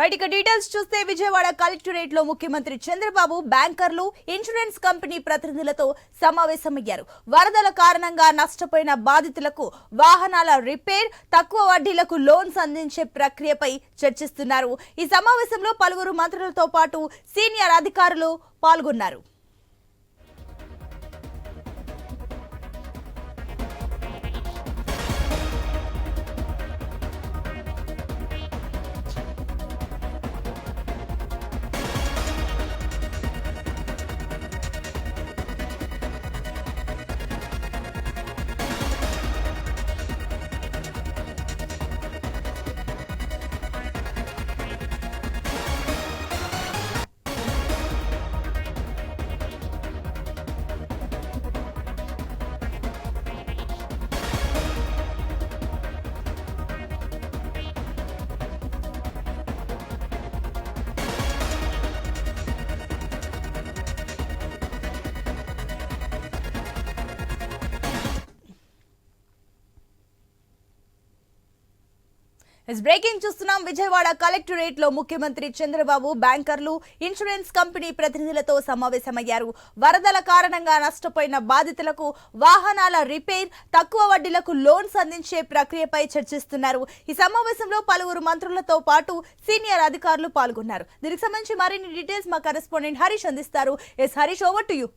Right ఇక details చూస్తే విజయవాడ కలెక్టరేట్లో ముఖ్యమంత్రి చంద్రబాబు బ్యాంకర్లు ఇన్సూరెన్స్ కంపెనీ ప్రతినిధులతో సమావేశమయ్యారు. వరదల కారణంగా నష్టపోయిన బాధితులకు వాహనాల రిపేర్ తక్కువ వడ్డీలకు లోన్స్ అందించే ప్రక్రియపై చర్చిస్తున్నారు. ఈ సమావేశంలో పలువురు మంత్రులతో పాటు సీనియర్ అధికారులు పాల్గొన్నారు. బ్రేకింగ్ చూస్తున్నాం. విజయవాడ కలెక్టరేట్లో ముఖ్యమంత్రి చంద్రబాబు బ్యాంకర్లు ఇన్సూరెన్స్ కంపెనీ ప్రతినిధులతో సమావేశమయ్యారు. వరదల కారణంగా నష్టపోయిన బాధితులకు వాహనాల రిపేర్ తక్కువ వడ్డీలకు లోన్స్ అందించే ప్రక్రియపై చర్చిస్తున్నారు. ఈ సమావేశంలో పలువురు మంత్రులతో పాటు సీనియర్ అధికారులు పాల్గొన్నారు. దీనికి సంబంధించి మరిన్ని డీటెయిల్స్ మా కరెస్పాండెంట్ హరీష్ అందిస్తారు. Yes Harish over to you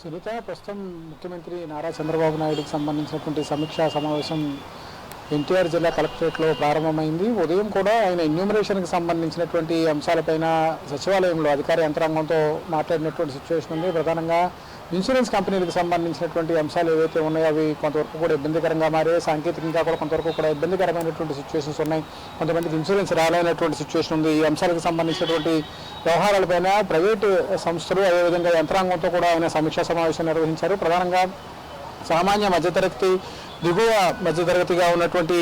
Sunitha ప్రస్తుతం ముఖ్యమంత్రి నారా చంద్రబాబు నాయుడుకి సంబంధించినటువంటి సమీక్షా సమావేశం ఎన్టీఆర్ జిల్లా కలెక్టరేట్లో ప్రారంభమైంది. ఉదయం కూడా ఆయన ఎన్యూమరేషన్కి సంబంధించినటువంటి అంశాలపైన సచివాలయంలో అధికార యంత్రాంగంతో మాట్లాడినటువంటి సిచ్యువేషన్ ఉంది. ప్రధానంగా ఇన్సూరెన్స్ కంపెనీలకు సంబంధించినటువంటి అంశాలు ఏవైతే ఉన్నాయో అవి కొంతవరకు కూడా ఇబ్బందికరంగా మారే సాంకేతికంగా కూడా కొంతవరకు కూడా ఇబ్బందికరమైనటువంటి సిచ్యువేషన్స్ ఉన్నాయి. కొంతమందికి ఇన్సూరెన్స్ రాలేనటువంటి సిచ్యువేషన్ ఉంది. ఈ అంశాలకు సంబంధించినటువంటి వ్యవహారాలపైన ప్రైవేటు సంస్థలు అదేవిధంగా యంత్రాంగంతో కూడా ఆయన సమీక్షా సమావేశం నిర్వహించారు. ప్రధానంగా సామాన్య మధ్యతరగతి దిగువ మధ్యతరగతిగా ఉన్నటువంటి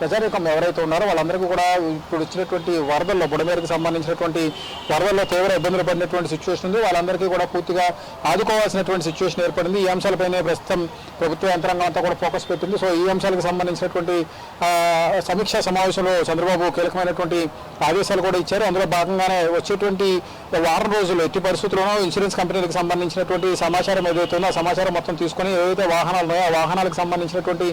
ప్రజానీకం ఎవరైతే ఉన్నారో వాళ్ళందరికీ కూడా ఇప్పుడు వచ్చినటువంటి వరదల్లో బుడమేరకు సంబంధించినటువంటి వరదల్లో తీవ్ర ఇబ్బందులు పడినటువంటి సిచ్యువేషన్ ఉంది. వాళ్ళందరికీ కూడా పూర్తిగా ఆదుకోవాల్సినటువంటి సిచ్యువేషన్ ఏర్పడింది. ఈ అంశాలపైనే ప్రస్తుతం ప్రభుత్వ యంత్రాంగం అంతా కూడా ఫోకస్ పెట్టింది. సో ఈ అంశాలకు సంబంధించినటువంటి సమీక్షా సమావేశంలో చంద్రబాబు కీలకమైనటువంటి ఆదేశాలు కూడా ఇచ్చారు. అందులో భాగంగానే వచ్చేటువంటి వారం రోజులు ఎట్టి పరిస్థితుల్లోనూ ఇన్సూరెన్స్ కంపెనీలకు సంబంధించినటువంటి సమాచారం ఏదైతే ఉందో ఆ సమాచారం మొత్తం తీసుకొని ఏవైతే వాహనాలు ఉన్నాయో ఆ వాహనాలకు సంబంధించినటువంటి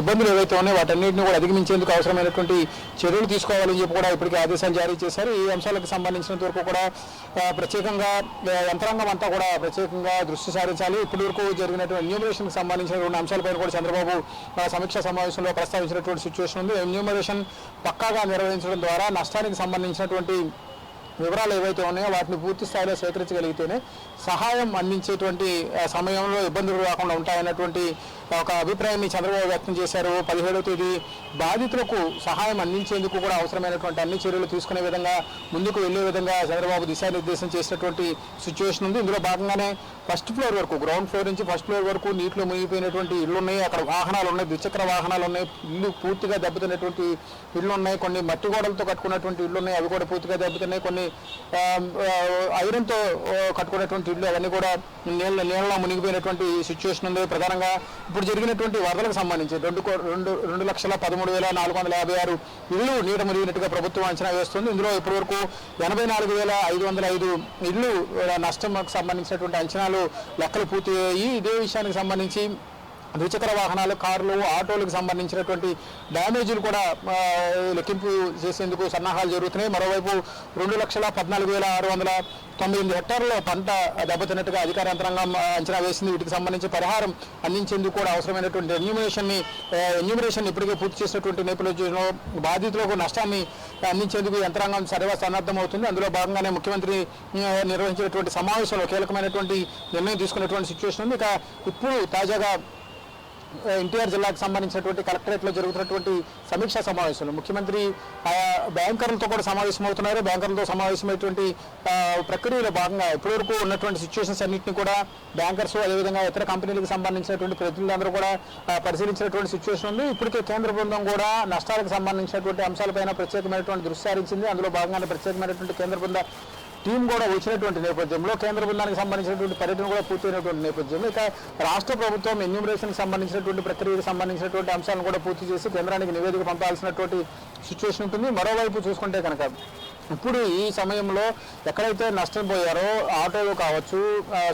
ఇబ్బందులు ఏవైతే ఉన్నాయో వాటన్నింటినీ కూడా అధిగమించేందుకు అవసరమైనటువంటి చర్యలు తీసుకోవాలని చెప్పి కూడా ఇప్పటికే ఆదేశాలు జారీ చేశారు. ఈ అంశాలకు సంబంధించినంత వరకు కూడా ప్రత్యేకంగా యంత్రాంగం అంతా కూడా ప్రత్యేకంగా దృష్టి సారించాలి. ఇప్పటి వరకు జరిగినటువంటి ఎన్యూమరేషన్కి సంబంధించినటువంటి అంశాలపైన కూడా చంద్రబాబు సమీక్షా సమావేశంలో ప్రస్తావించినటువంటి సిచ్యువేషన్ ఉంది. ఎన్యూమరేషన్ పక్కాగా నిర్వహించడం ద్వారా నష్టానికి సంబంధించినటువంటి వివరాలు ఏవైతే ఉన్నాయో వాటిని పూర్తి స్థాయిలో సేకరించగలిగితేనే సహాయం అందించేటువంటి సమయంలో ఇబ్బందులు రాకుండా ఉంటాయన్నటువంటి ఒక అభిప్రాయాన్ని చంద్రబాబు వ్యక్తం చేశారు. పదిహేడవ తేదీ బాధితులకు సహాయం అందించేందుకు కూడా అవసరమైనటువంటి అన్ని చర్యలు తీసుకునే విధంగా ముందుకు వెళ్ళే విధంగా చంద్రబాబు దిశానిర్దేశం చేసినటువంటి సిచ్యువేషన్ ఉంది. ఇందులో భాగంగానే ఫస్ట్ ఫ్లోర్ వరకు గ్రౌండ్ ఫ్లోర్ నుంచి ఫస్ట్ ఫ్లోర్ వరకు నీటిలో మునిగిపోయినటువంటి ఇళ్ళు ఉన్నాయి అక్కడ వాహనాలు ఉన్నాయి ద్విచక్ర వాహనాలు ఉన్నాయి ఇల్లు పూర్తిగా దెబ్బతిన్నటువంటి ఇళ్ళు ఉన్నాయి కొన్ని మట్టి గోడలతో కట్టుకున్నటువంటి ఇళ్ళు ఉన్నాయి అవి కూడా పూర్తిగా దెబ్బతిన్నాయి. కొన్ని ఐరన్తో కట్టుకునేటువంటి కట్టుకున్నటువంటి అవన్నీ కూడా నీళ్ళ నీళ్ళలో మునిగిపోయినటువంటి సిచ్యువేషన్ ఉంది. ప్రధానంగా ఇప్పుడు జరిగినటువంటి వరదలకు సంబంధించి రెండు కో- రెండు రెండు లక్షల పదమూడు వేల నాలుగు వందల యాభై ఆరు ఇళ్ళు నీట మునిగినట్టుగా ప్రభుత్వం అంచనా వేస్తుంది. ఇందులో ఇప్పటివరకు ఎనభై నాలుగు వేల ఐదు వందల ఐదు ఇళ్ళు నష్టంకు సంబంధించినటువంటి అంచనాలు లెక్కలు పూర్తి అయ్యాయి ఇదే విషయానికి సంబంధించి ద్విచక్ర వాహనాలు కార్లు ఆటోలకు సంబంధించినటువంటి డ్యామేజీలు కూడా లెక్కింపు చేసేందుకు సన్నాహాలు జరుగుతున్నాయి. మరోవైపు రెండు లక్షల పద్నాలుగు వేల ఆరు వందల తొంభై ఎనిమిది హెక్టార్ల పంట దెబ్బతిన్నట్టుగా అధికార యంత్రాంగం అంచనా వేసింది. వీటికి సంబంధించి పరిహారం అందించేందుకు కూడా అవసరమైనటువంటి ఎన్యూమరేషన్ని ఎన్యూమరేషన్ ఇప్పటికే పూర్తి చేసినటువంటి నేపథ్యంలో బాధితులకు నష్టాన్ని అందించేందుకు యంత్రాంగం సర్వ సన్నద్ధం అవుతుంది అందులో భాగంగానే ముఖ్యమంత్రి నిర్వహించినటువంటి సమావేశంలో కీలకమైనటువంటి నిర్ణయం తీసుకున్నటువంటి సిచ్యువేషన్ ఉంది. ఇక ఇప్పుడు తాజాగా ఎన్టీఆర్ జిల్లాకు సంబంధించినటువంటి కలెక్టరేట్లో జరుగుతున్నటువంటి సమీక్షా సమావేశంలో. ముఖ్యమంత్రి బ్యాంకర్లతో కూడా సమావేశం అవుతున్నారు బ్యాంకర్లతో సమావేశమైనటువంటి ప్రక్రియలో భాగంగా ఇప్పటివరకు ఉన్నటువంటి సిచ్యువేషన్స్ అన్నింటినీ కూడా బ్యాంకర్స్ అదేవిధంగా ఇతర కంపెనీలకు సంబంధించినటువంటి ప్రతినిధులందరూ కూడా పరిశీలించినటువంటి సిచ్యువేషన్ ఉంది. ఇప్పటికే కేంద్ర బృందం కూడా నష్టాలకు సంబంధించినటువంటి అంశాలపైన ప్రత్యేకమైనటువంటి దృష్టి సారించింది అందులో భాగంగానే ప్రత్యేకమైనటువంటి కేంద్ర బృంద టీం కూడా వచ్చినటువంటి నేపథ్యంలో కేంద్ర బృందానికి సంబంధించినటువంటి పర్యటన కూడా పూర్తయినటువంటి నేపథ్యంలో ఇక రాష్ట్ర ప్రభుత్వం ఎన్యూమరేషన్కి సంబంధించినటువంటి ప్రక్రియకు సంబంధించినటువంటి అంశాలను కూడా పూర్తి చేసి కేంద్రానికి నివేదిక పంపాల్సినటువంటి సిచ్యువేషన్ ఉంటుంది. మరోవైపు చూసుకుంటే కనుక ఇప్పుడు ఈ సమయంలో ఎక్కడైతే నష్టపోయారో ఆటోలు కావచ్చు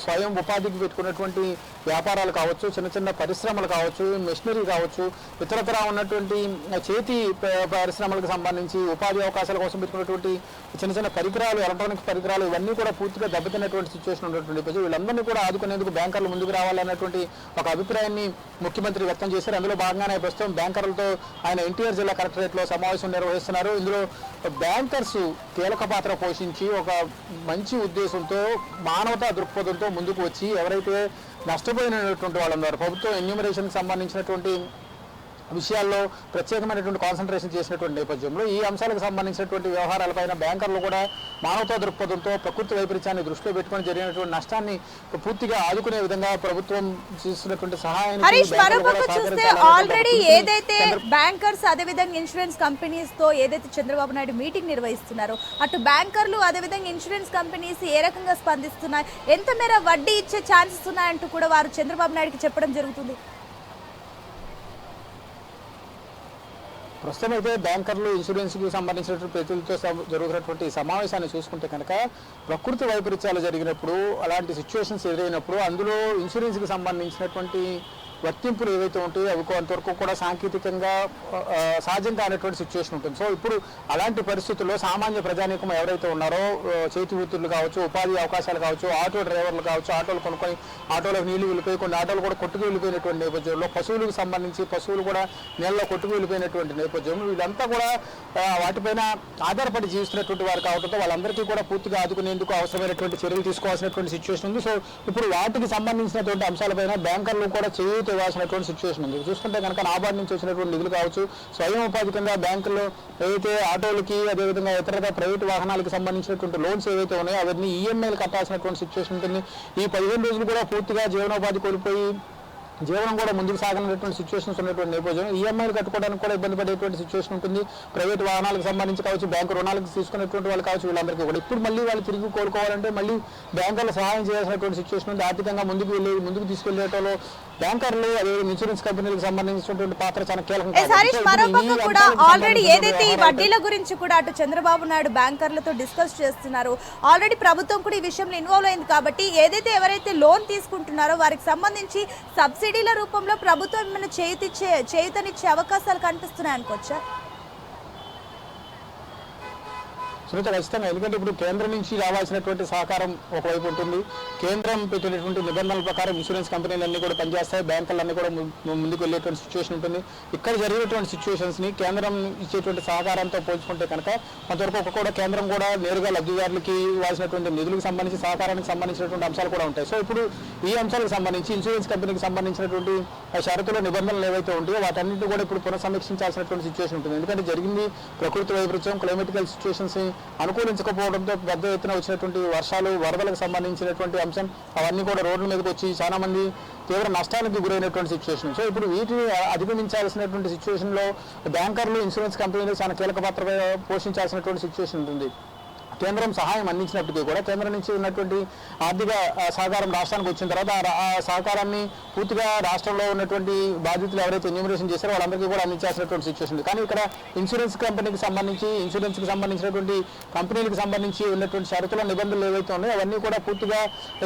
స్వయం ఉపాధికి పెట్టుకున్నటువంటి వ్యాపారాలు కావచ్చు చిన్న చిన్న పరిశ్రమలు కావచ్చు మెషినరీ కావచ్చు ఇతరతర ఉన్నటువంటి చేతి పరిశ్రమలకు సంబంధించి ఉపాధి అవకాశాల కోసం పెట్టుకున్నటువంటి చిన్న చిన్న పరికరాలు ఎలక్ట్రానిక్ పరికరాలు ఇవన్నీ కూడా పూర్తిగా దెబ్బతిన్నటువంటి సిచ్యువేషన్ ఉన్నటువంటి ప్రజలు. వీళ్ళందరినీ కూడా ఆదుకునేందుకు బ్యాంకర్లు ముందుకు రావాలన్నటువంటి ఒక అభిప్రాయాన్ని ముఖ్యమంత్రి వ్యక్తం చేశారు. అందులో భాగంగానే ప్రస్తుతం బ్యాంకర్లతో ఆయన ఎన్టీఆర్ జిల్లా కలెక్టరేట్లో సమావేశం నిర్వహిస్తున్నారు. ఇందులో బ్యాంకర్స్ కీలక పాత్ర పోషించి ఒక మంచి ఉద్దేశంతో మానవతా దృక్పథంతో ముందుకు వచ్చి ఎవరైతే నష్టపోయినటువంటి వాళ్ళందరూ ప్రభుత్వం ఎన్యూమరేషన్కి సంబంధించినటువంటి విషయాల్లో ప్రత్యేకమైనటువంటి కాన్సన్ట్రేషన్ చేసినటువంటి నేపథ్యంలో ఈ అంశాలకు సంబంధించినటువంటి వ్యవహారాలపైన బ్యాంకర్లు కూడా మానవతా దృక్పథంతో ప్రకృతి వైపరీత్యాన్ని దృష్టిలో పెట్టుకొని జరిగినటువంటి నష్టాన్ని పూర్తిగా ఆదుకునే విధంగా ప్రభుత్వం చేస్తున్నటువంటి సహకరించాలనేటువంటి ఆల్రెడీ ఏదైతే బ్యాంకర్స్ అదేవిధంగా ఇన్సూరెన్స్ కంపెనీస్తో ఏదైతే చంద్రబాబు నాయుడు మీటింగ్ నిర్వహిస్తున్నారో అటు బ్యాంకర్లు అదేవిధంగా ఇన్సూరెన్స్ కంపెనీస్ ఏ రకంగా స్పందిస్తున్నాయి ఎంత మేర వడ్డీ ఇచ్చే ఛాన్సెస్ ఉన్నాయంటూ కూడా వారు చంద్రబాబు నాయుడుకి చెప్పడం జరుగుతుంది. ప్రస్తుతం అయితే బ్యాంకర్లు ఇన్సూరెన్స్కి సంబంధించినటువంటి ప్రతినిధులతో జరుగుతున్నటువంటి సమావేశాన్ని చూసుకుంటే కనుక ప్రకృతి వైపరీత్యాలు జరిగినప్పుడు అలాంటి సిచ్యువేషన్స్ ఎదురైనప్పుడు అందులో ఇన్సూరెన్స్కి సంబంధించినటువంటి వర్తింపులు ఏవైతే ఉంటాయో అవి కొంతవరకు కూడా సాంకేతికంగా ఆ, అనేటువంటి సహజం కానటువంటి సిచ్యువేషన్ ఉంటుంది. సో ఇప్పుడు అలాంటి పరిస్థితుల్లో సామాన్య ప్రజానీకం ఎవరైతే ఉన్నారో చేతి వృత్తులు కావచ్చు ఉపాధి అవకాశాలు కావచ్చు ఆటో డ్రైవర్లు కావచ్చు ఆటోలు కొనుక్కొని ఆటోలకు నీళ్ళు వెళ్ళిపోయి కొన్ని ఆటోలు కూడా కొట్టుకు వెళ్ళిపోయినటువంటి నేపథ్యంలో పశువులకు సంబంధించి పశువులు కూడా నీళ్ళలో కొట్టుకు వెళ్ళిపోయినటువంటి నేపథ్యంలో వీళ్ళంతా కూడా వాటిపైన ఆధారపడి జీవిస్తున్నటువంటి వారు కావడంతో వాళ్ళందరికీ కూడా పూర్తిగా ఆదుకునేందుకు అవసరమైనటువంటి చర్యలు తీసుకోవాల్సినటువంటి సిచ్యువేషన్ ఉంది. సో ఇప్పుడు వాటికి సంబంధించినటువంటి అంశాలపైన బ్యాంకర్లు కూడా చేయూత ఇవ్వాల్సినటువంటి సిచ్యువేషన్ ఉంది. చూసుకుంటే కనుక నాబార్డు నుంచి వచ్చినటువంటి నిధులు కావచ్చు స్వయం ఉపాధి కింద బ్యాంకుల్లో ఏవైతే ఆటోలకి అదేవిధంగా ఇతర ప్రైవేట్ వాహనాలకు సంబంధించినటువంటి లోన్స్ ఏవైతే ఉన్నాయో అవన్నీ ఈఎంఐలు కట్టాల్సినటువంటి సిచ్యువేషన్ ఉంటుంది. ఈ పదిహేను రోజులు కూడా పూర్తిగా జీవనోపాధి కోల్పోయి జీవనం కూడా ముందుకు సాగనటువంటి సిచ్యువేషన్స్ ఉన్నటువంటి నేపథ్యం ఈఎంఐలు కట్టుకోవడానికి కూడా ఇబ్బంది పడేటువంటి సిచ్యువేషన్ ఉంటుంది. ప్రైవేట్ వాహనాలకు సంబంధించి కావచ్చు బ్యాంకు రుణాలకు తీసుకునేటువంటి వాళ్ళు కావచ్చు వీళ్ళందరికీ కూడా. ఇప్పుడు మళ్ళీ వాళ్ళు తిరిగి కోలుకోవాలంటే మళ్ళీ బ్యాంకుల సహాయం చేయాల్సినటువంటి సిచ్యువేషన్ ఉంది. ఆర్థికంగా ముందుకు వెళ్ళి ముందుకు తీసుకెళ్ళేటలో బ్యాంకర్లు ఇన్సూరెన్స్ కంపెనీలకు సంబంధించినటువంటి పాత్ర చాలా కీలకం కూడా ఆల్రెడీ ఏదైతే ఈ వడ్డీల గురించి కూడా అటు చంద్రబాబు నాయుడు బ్యాంకర్లతో డిస్కస్ చేస్తున్నారు ఆల్రెడీ ప్రభుత్వం కూడా ఈ విషయంలో ఇన్వాల్వ్ అయింది కాబట్టి ఏదైతే ఎవరైతే లోన్ తీసుకుంటున్నారో వారికి సంబంధించి సబ్సిడీల రూపంలో ప్రభుత్వం ఏమైనా చేయుతిచ్చే చేయుతనిచ్చే అవకాశాలు కనిపిస్తున్నాయి అనుకోవచ్చా సునీత ఖచ్చితంగా. ఎందుకంటే ఇప్పుడు కేంద్రం నుంచి రావాల్సినటువంటి సహకారం ఒకవైపు ఉంటుంది. కేంద్రం పెట్టినటువంటి నిబంధనల ప్రకారం ఇన్సూరెన్స్ కంపెనీలన్నీ కూడా పనిచేస్తాయి. బ్యాంకులన్నీ కూడా ముందుకు వెళ్ళేటువంటి సిచ్యువేషన్ ఉంటుంది. ఇక్కడ జరిగేటువంటి సిచ్యువేషన్స్ని కేంద్రం ఇచ్చేటువంటి సహకారంతో పోల్చుకుంటే కనుక కొంతవరకు ఒక కూడా కేంద్రం కూడా నేరుగా లబ్ధిదారులకి ఇవ్వాల్సినటువంటి నిధులకు సంబంధించి సహకారానికి సంబంధించినటువంటి అంశాలు కూడా ఉంటాయి. సో ఇప్పుడు ఈ అంశాలకు సంబంధించి ఇన్సూరెన్స్ కంపెనీకి సంబంధించినటువంటి షరతులు నిబంధనలు ఏవైతే ఉంటాయో వాటన్నింటినీ కూడా ఇప్పుడు పునఃసమీక్షించాల్సినటువంటి సిచ్యువేషన్ ఉంటుంది. ఎందుకంటే జరిగింది ప్రకృతి వైపరీత్యం క్లైమేటికల్ సిచ్యువేషన్స్ అనుకూలించకపోవడంతో పెద్ద ఎత్తున వచ్చినటువంటి వర్షాలు వరదలకు సంబంధించినటువంటి అంశం అవన్నీ కూడా రోడ్ల మీదకి వచ్చి చాలా మంది తీవ్ర నష్టానికి గురైనటువంటి సిచ్యువేషన్ సో ఇప్పుడు వీటిని అధిగమించాల్సినటువంటి సిచ్యువేషన్లో బ్యాంకర్లు ఇన్సూరెన్స్ కంపెనీలు చాలా కీలక పాత్ర పోషించాల్సినటువంటి సిచ్యువేషన్ ఉంటుంది. కేంద్రం సహాయం అందించినప్పటికీ కూడా కేంద్రం నుంచి ఉన్నటువంటి ఆర్థిక సహకారం రాష్ట్రానికి వచ్చిన తర్వాత ఆ సహకారాన్ని పూర్తిగా రాష్ట్రంలో ఉన్నటువంటి బాధితులు ఎవరైతే ఎన్యూమరేషన్ చేశారో వాళ్ళందరికీ కూడా అందించాల్సినటువంటి సిచ్యువేషన్ ఉంది కానీ ఇక్కడ ఇన్సూరెన్స్ కంపెనీకి సంబంధించి ఇన్సూరెన్స్కి సంబంధించినటువంటి కంపెనీలకు సంబంధించి ఉన్నటువంటి షరతుల నిబంధనలు ఏవైతే ఉన్నాయో అవన్నీ కూడా పూర్తిగా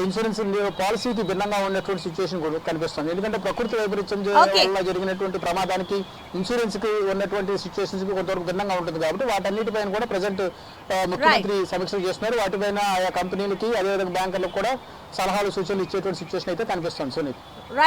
ఇన్సూరెన్స్ పాలసీకి భిన్నంగా ఉన్నటువంటి సిచ్యువేషన్ కూడా కనిపిస్తుంది ఎందుకంటే ప్రకృతి వైపరీత్యం. వల్ల జరిగినటువంటి ప్రమాదానికి ఇన్సూరెన్స్కి ఉన్నటువంటి సిచ్యువేషన్స్కి కొంతవరకు భిన్నంగా ఉంటుంది కాబట్టి వాటన్నిటిపైన కూడా ప్రజెంట్ ముఖ్యమంత్రి సమీక్షలు చేస్తున్నారు. వాటిపైన ఆయా కంపెనీలకి అదేవిధంగా బ్యాంకులకు కూడా సలహాలు సూచనలు ఇచ్చేటువంటి సిచ్యువేషన్ అయితే కనిపిస్తుంది సునీత్